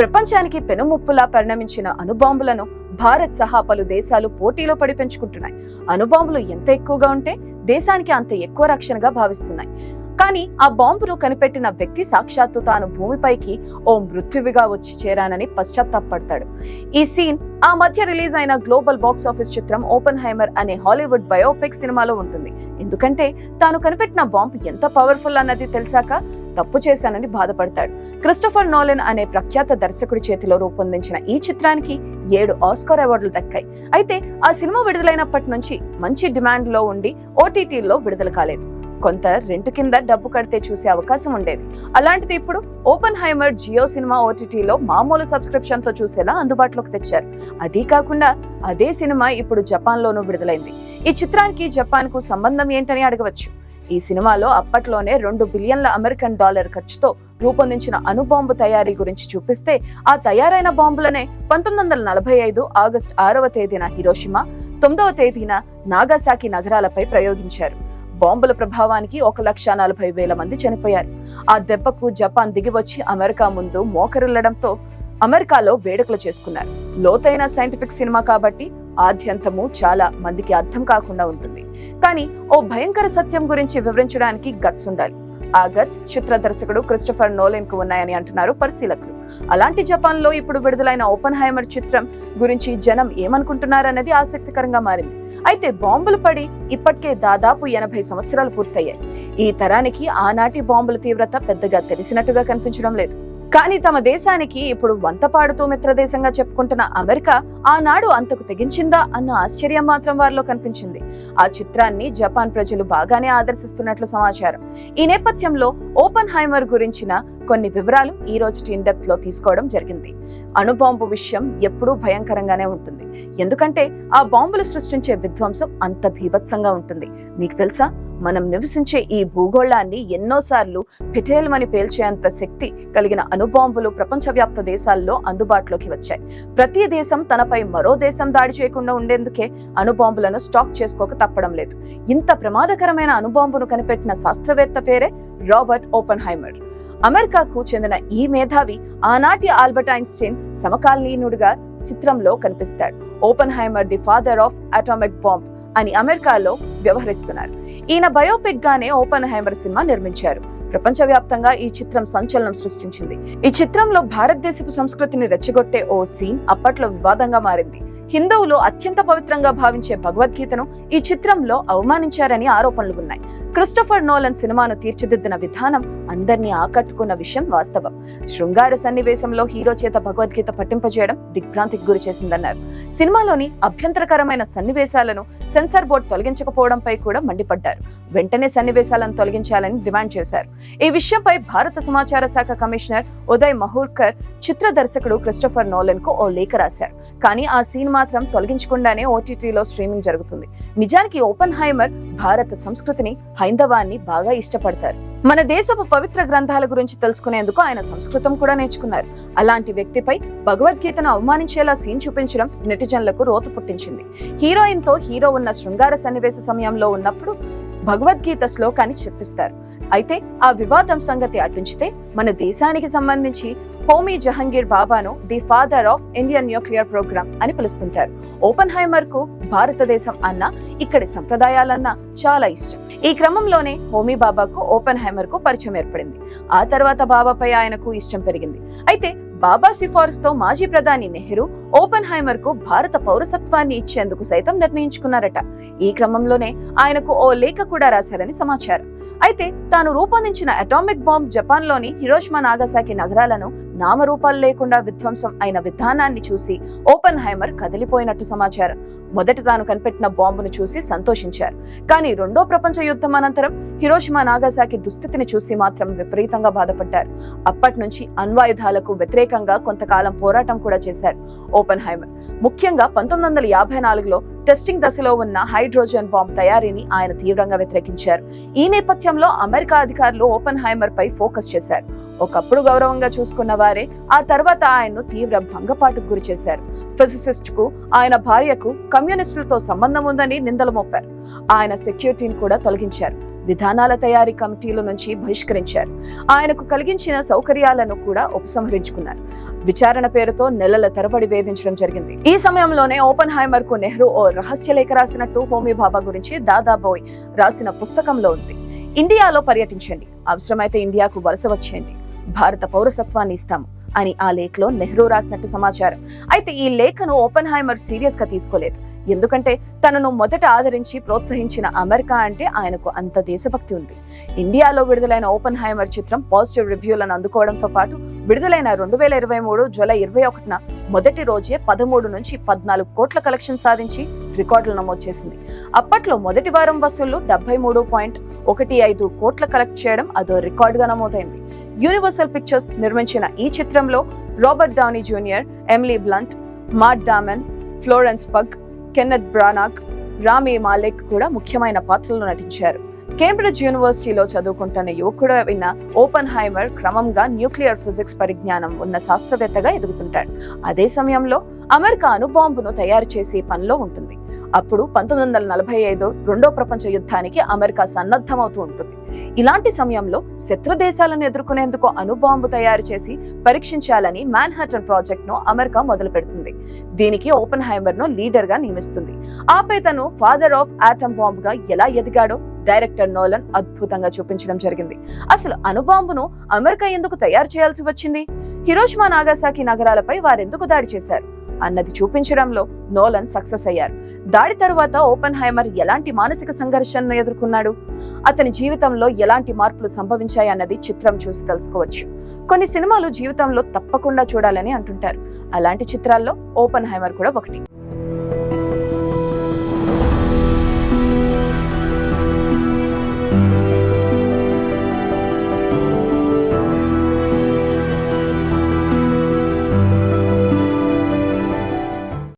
ప్రపంచానికి పెనుముప్పులా పరిణమించిన అణుబాంబులను భారత్ సహా పలు దేశాలు పోటీలో పడి పెంచుకుంటున్నాయి అణుబాంబులు ఎంత ఎక్కువగా ఉంటే దేశానికి అంత ఎక్కువ రక్షణగా భావిస్తున్నాయి. కానీ ఆ బాంబును కనిపెట్టిన వ్యక్తి సాక్షాత్తు తాను భూమిపైకి ఓ మృత్యువిగా వచ్చి చేరానని పశ్చాత్తాపడతాడు ఈ సీన్ ఆ మధ్య రిలీజ్ అయిన గ్లోబల్ బాక్స్ ఆఫీస్ చిత్రం ఓపెన్ హైమర్ అనే హాలీవుడ్ బయోపిక్ సినిమాలో ఉంటుంది. ఎందుకంటే తాను కనిపెట్టిన బాంబు ఎంత పవర్ఫుల్ అన్నది తెలిసాక తప్పు చేశానని బాధపడతాడు. క్రిస్టఫర్ నోలెన్ అనే ప్రఖ్యాత దర్శకుడి చేతిలో రూపొందించిన ఈ చిత్రానికి ఏడు ఆస్కార్ అవార్డులు దక్కాయి. అయితే ఆ సినిమా విడుదలైనప్పటి నుంచి మంచి డిమాండ్లో ఉండి ఓటీటీలో విడుదల కాలేదు. కొంత రెంట్ కింద డబ్బు కడితే చూసే అవకాశం ఉండేది. అలాంటిది ఇప్పుడు ఓపెన్ హైమర్ జియో సినిమా ఓటీటీలో మామూలు సబ్స్క్రిప్షన్తో చూసేలా అందుబాటులోకి తెచ్చారు. అదీ కాకుండా అదే సినిమా ఇప్పుడు జపాన్ లోనూ విడుదలైంది. ఈ చిత్రానికి జపాన్కు సంబంధం ఏంటని అడగవచ్చు. ఈ సినిమాలో అప్పట్లోనే రెండు బిలియన్ల అమెరికన్ డాలర్ ఖర్చుతో రూపొందించిన అణుబాంబు తయారీ గురించి చూపిస్తే ఆ తయారైన బాంబులనే పంతొమ్మిది వందల నలభై ఐదు ఆగస్టు ఆరవ తేదీన హిరోషిమా తొమ్మిదవ తేదీన నాగాసాకి నగరాలపై ప్రయోగించారు. బాంబుల ప్రభావానికి ఒక లక్ష నలభై వేల మంది చనిపోయారు. ఆ దెబ్బకు జపాన్ దిగివచ్చి అమెరికా ముందు మోకరిల్లడంతో అమెరికాలో వేడుకలు చేసుకున్నారు. లోతైన సైంటిఫిక్ సినిమా కాబట్టి ఆద్యంతము చాలా మందికి అర్థం కాకుండా ఉంటుంది. కానీ ఓ భయంకర సత్యం గురించి వివరించడానికి గట్స్ ఉండాలి. ఆ గట్స్ చిత్ర దర్శకుడు క్రిస్టఫర్ నోలెన్కు ఉన్నాయని అంటున్నారు పరిశీలకులు. అలాంటి జపాన్లో ఇప్పుడు విడుదలైన ఓపెన్ హైమర్ చిత్రం గురించి జనం ఏమనుకుంటున్నారన్నది ఆసక్తికరంగా మారింది. అయితే బాంబులు పడి ఇప్పటికే దాదాపు ఎనభై సంవత్సరాలు పూర్తయ్యాయి. ఈ తరానికి ఆనాటి బాంబుల తీవ్రత పెద్దగా తెలిసినట్టుగా కనిపించడం లేదు. కానీ తమ దేశానికి ఇప్పుడు వంత పాడుతూ మిత్రదేశంగా చెప్పుకుంటున్న అమెరికా ఆనాడు అంతకు తెగించిందా అన్న ఆశ్చర్యం మాత్రం వారిలో కనిపించింది. ఆ చిత్రాన్ని జపాన్ ప్రజలు బాగానే ఆదర్శిస్తున్నట్లు సమాచారం. ఈ నేపథ్యంలో ఓపెన్ హైమర్ గురించిన కొన్ని వివరాలు ఈ రోజు ఇన్డెప్త్లో తీసుకోవడం జరిగింది. అణుబాంబు విషయం ఎప్పుడూ భయంకరంగానే ఉంటుంది. ఎందుకంటే ఆ బాంబులు సృష్టించే విధ్వంసం అంత భీభత్సంగా ఉంటుంది. మీకు తెలుసా? మనం నివసించే ఈ భూగోళాన్ని ఎన్నోసార్లు పిటేల్మని పేల్చేంత శక్తి కలిగిన అణుబాంబులు ప్రపంచవ్యాప్త దేశాల్లో అందుబాటులోకి వచ్చాయి. ప్రతి దేశం తనపై మరో దేశం దాడి చేయకుండా ఉండేందుకే అణుబాంబులను స్టాక్ చేసుకోక తప్పడం లేదు. ఇంత ప్రమాదకరమైన అణుబాంబును కనిపెట్టిన శాస్త్రవేత్త పేరే రాబర్ట్ ఓపెన్ హైమర్ అమెరికాకు చెందిన ఈ మేధావి ఆనాటి ఆల్బర్ట్ ఐన్స్టైన్ సమకాలీనుడిగా చిత్రంలో కనిపిస్తాడు. Oppenheimer the father of atomic bomb అని అమెరికాలో వ్యవహరిస్తున్నారు. ఈయన బయోపిక్ గానే ఓపెన్ హైమర్ సినిమా నిర్మించారు. ప్రపంచవ్యాప్తంగా ఈ చిత్రం సంచలనం సృష్టించింది. ఈ చిత్రంలో భారతదేశపు సంస్కృతిని రెచ్చగొట్టే ఓ సీన్ అప్పట్లో వివాదంగా మారింది. హిందువులు అత్యంత పవిత్రంగా భావించే భగవద్గీతను ఈ చిత్రంలో అవమానించారని ఆరోపణలు ఉన్నాయి క్రిస్టఫర్ నోలన్ సినిమాను తీర్చిదిద్దిన విధానం అందరినీ ఆకట్టుకున్న విషయం వాస్తవం. శృంగార సన్నివేశంలో హీరో చేత భగవద్గీత పట్టింపజేయడం దిగ్భ్రాంతికి గురి చేసిందన్నారు. సినిమాలోని అభ్యంతరకరమైన సన్నివేశాలను సెన్సార్ బోర్డు తొలగించకపోవడంపై కూడా మండిపడ్డారు. వెంటనే సన్నివేశాలను తొలగించాలని డిమాండ్ చేశారు. ఈ విషయంపై భారత సమాచార శాఖ కమిషనర్ ఉదయ్ మహూర్కర్ చిత్ర దర్శకుడు క్రిస్టఫర్ నోలన్కు ఓ లేఖ రాశారు. కానీ ఆ సీన్ మాత్రం తొలగించకుండానే ఓటీటీలో స్ట్రీమింగ్ జరుగుతుంది. నిజానికి ఓపెన్ హైమర్ భారత సంస్కృతిని హైందవాన్ని బాగా ఇష్టపడతారు. మన దేశపు పవిత్ర గ్రంథాల గురించి తెలుసుకునేందుకు ఆయన సంస్కృతం కూడా నేర్చుకున్నారు. అలాంటి వ్యక్తిపై భగవద్గీతను అవమానించేలా సీన్ చూపించడం నెటిజన్లకు రోత పుట్టించింది. హీరోయిన్తో హీరో ఉన్న శృంగార సన్నివేశ సమయంలో ఉన్నప్పుడు భగవద్గీత శ్లోకాన్ని చెప్పిస్తారు. అయితే ఆ వివాదం సంగతి అటుంచితే మన దేశానికి సంబంధించి హోమీ జహంగీర్ బాబాను the father of Indian nuclear programme అని పిలుస్తుంటారు. ఓపెన్ హైమర్కు భారతదేశం అన్న ఇక్కడి సంప్రదాయాలన్నా చాలా ఇష్టం. ఈ క్రమంలోనే హోమీ బాబాకు ఓపెన్ హైమర్కు పరిచయం ఏర్పడింది. ఆ తర్వాత బాబాపై ఆయనకు ఇష్టం పెరిగింది. అయితే బాబా సిఫార్సుతో మాజీ ప్రధాని నెహ్రూ ఓపెన్ హైమర్కు భారత పౌరసత్వాన్ని ఇచ్చేందుకు సైతం నిర్ణయించుకున్నారట. ఈ క్రమంలోనే ఆయనకు ఓ లేఖ కూడా రాశారని సమాచారం. అయితే తాను రూపొందించిన అటామిక్ బాంబ్ జపాన్లోని హిరోషిమా నాగసాకి నగరాలను నామరూపాలు లేకుండా విధ్వంసం అయిన విధానాన్ని చూసి ఓపెన్ హైమర్ కదిలిపోయినట్టు సమాచారం. మొదట తాను కనిపెట్టిన బాంబును చూసి సంతోషించారు. కానీ రెండో ప్రపంచ యుద్ధం అనంతరం హిరోషిమా నాగసాకి దుస్థితిని చూసి మాత్రం విపరీతంగా బాధపడ్డారు. అప్పటి నుంచి అణ్వాయుధాలకు వ్యతిరేకంగా కొంతకాలం పోరాటం కూడా చేశారు ఓపెన్ హైమర్ ముఖ్యంగా పంతొమ్మిది వందల యాభై నాలుగులో టెస్టింగ్ దశలో ఉన్న హైడ్రోజన్ బాంబ్ తయారీని ఆయన తీవ్రంగా వ్యతిరేకించారు. ఈ నేపథ్యంలో అమెరికా అధికారులు ఓపెన్ హైమర్ పై ఫోకస్ చేశారు. ఒకప్పుడు గౌరవంగా చూసుకున్న వారే ఆ తర్వాత ఆయన్ను తీవ్ర భంగపాటుకు గురి చేశారు. ఫిజిసిస్ట్కు ఆయన భార్యకు కమ్యూనిస్టులతో సంబంధం ఉందని నిందలు మోపారు. ఆయన సెక్యూరిటీని కూడా తొలగించారు. విధానాల తయారీ కమిటీల నుంచి బహిష్కరించారు. ఆయనకు కలిగించిన సౌకర్యాలను కూడా ఉపసంహరించుకున్నారు. విచారణ పేరుతో నెలల తరబడి వేధించడం జరిగింది. ఈ సమయంలోనే ఓపెన్ హైమర్కు నెహ్రూ ఓ రహస్య లేఖ రాసినట్టు హోమీ బాబా గురించి దాదాబోయ్ రాసిన పుస్తకంలో ఉంది. ఇండియాలో పర్యటించండి. అవసరమైతే ఇండియాకు వలస వచ్చేయండి. భారత పౌరసత్వాన్ని ఇస్తాము అని ఆ లేఖలో నెహ్రూ రాసినట్టు సమాచారం. అయితే ఈ లేఖను ఓపెన్ హైమర్ సీరియస్గా తీసుకోలేదు. ఎందుకంటే తనను మొదట ఆదరించి ప్రోత్సహించిన అమెరికా అంటే ఆయనకు అంత దేశభక్తి ఉంది. ఇండియాలో విడుదలైన ఓపెన్ హైమర్ చిత్రం పాజిటివ్ రివ్యూలను అందుకోవడంతో పాటు విడుదలైన రెండు వేల ఇరవై మూడు జూలై ఇరవై ఒకటిన మొదటి రోజే పదమూడు నుంచి పద్నాలుగు కోట్ల కలెక్షన్ సాధించి రికార్డులు నమోదు చేసింది. అప్పట్లో మొదటి వారం వసూళ్ళు డెబ్బై మూడు పాయింట్ ఒకటి ఐదు కోట్ల కలెక్ట్ చేయడం అదో రికార్డుగా నమోదైంది. యూనివర్సల్ పిక్చర్స్ నిర్మించిన ఈ చిత్రంలో Robert Downey Junior Emily Blunt Matt Damon Florence Pugh Kenneth Branagh Rami Malek కూడా ముఖ్యమైన పాత్రలు నటించారు. కేంబ్రిడ్జ్ యూనివర్సిటీలో చదువుకుంటున్న యువకుడు అయిన ఓపెన్ హైమర్ క్రమంగా న్యూక్లియర్ ఫిజిక్స్ పరిజ్ఞానం ఉన్న శాస్త్రవేత్తగా ఎదుగుతుంటాడు. అదే సమయంలో అమెరికా అణుబాంబును తయారు చేసే పనిలో ఉంటుంది. అప్పుడు పంతొమ్మిది వందల నలభై ఐదు రెండో ప్రపంచ యుద్ధానికి అమెరికా సన్నద్ధమవుతూ ఉంటుంది. ఇలాంటి సమయంలో శత్రు దేశాలను ఎదుర్కొనేందుకు అణుబాంబు తయారు చేసి పరీక్షించాలని మ్యాన్హాటన్ ప్రాజెక్ట్ను అమెరికా మొదలు పెడుతుంది దీనికి ఓపెన్ హైమర్ను లీడర్గా నియమిస్తుంది. ఆపై తను ఫాదర్ ఆఫ్ ఆటమ్ బాంబ్గా ఎలా ఎదిగాడో డైరెక్టర్ నోలన్ అద్భుతంగా చూపించడం జరిగింది. అసలు అణుబాంబును అమెరికా ఎందుకు తయారు చేయాల్సి వచ్చింది? హిరోషిమా నాగాసాకి నగరాలపై వారెందుకు దాడి చేశారు? అన్నది చూపించడంలో నోలన్ సక్సెస్ అయ్యారు. దాడి తరువాత ఓపెన్ హైమర్ ఎలాంటి మానసిక సంఘర్షణను ఎదుర్కొన్నాడు? అతని జీవితంలో ఎలాంటి మార్పులు సంభవించాయి అన్నది చిత్రం చూసి తెలుసుకోవచ్చు. కొన్ని సినిమాలు జీవితంలో తప్పకుండా చూడాలని అంటుంటారు. అలాంటి చిత్రాల్లో ఓపెన్ హైమర్ కూడా ఒకటి.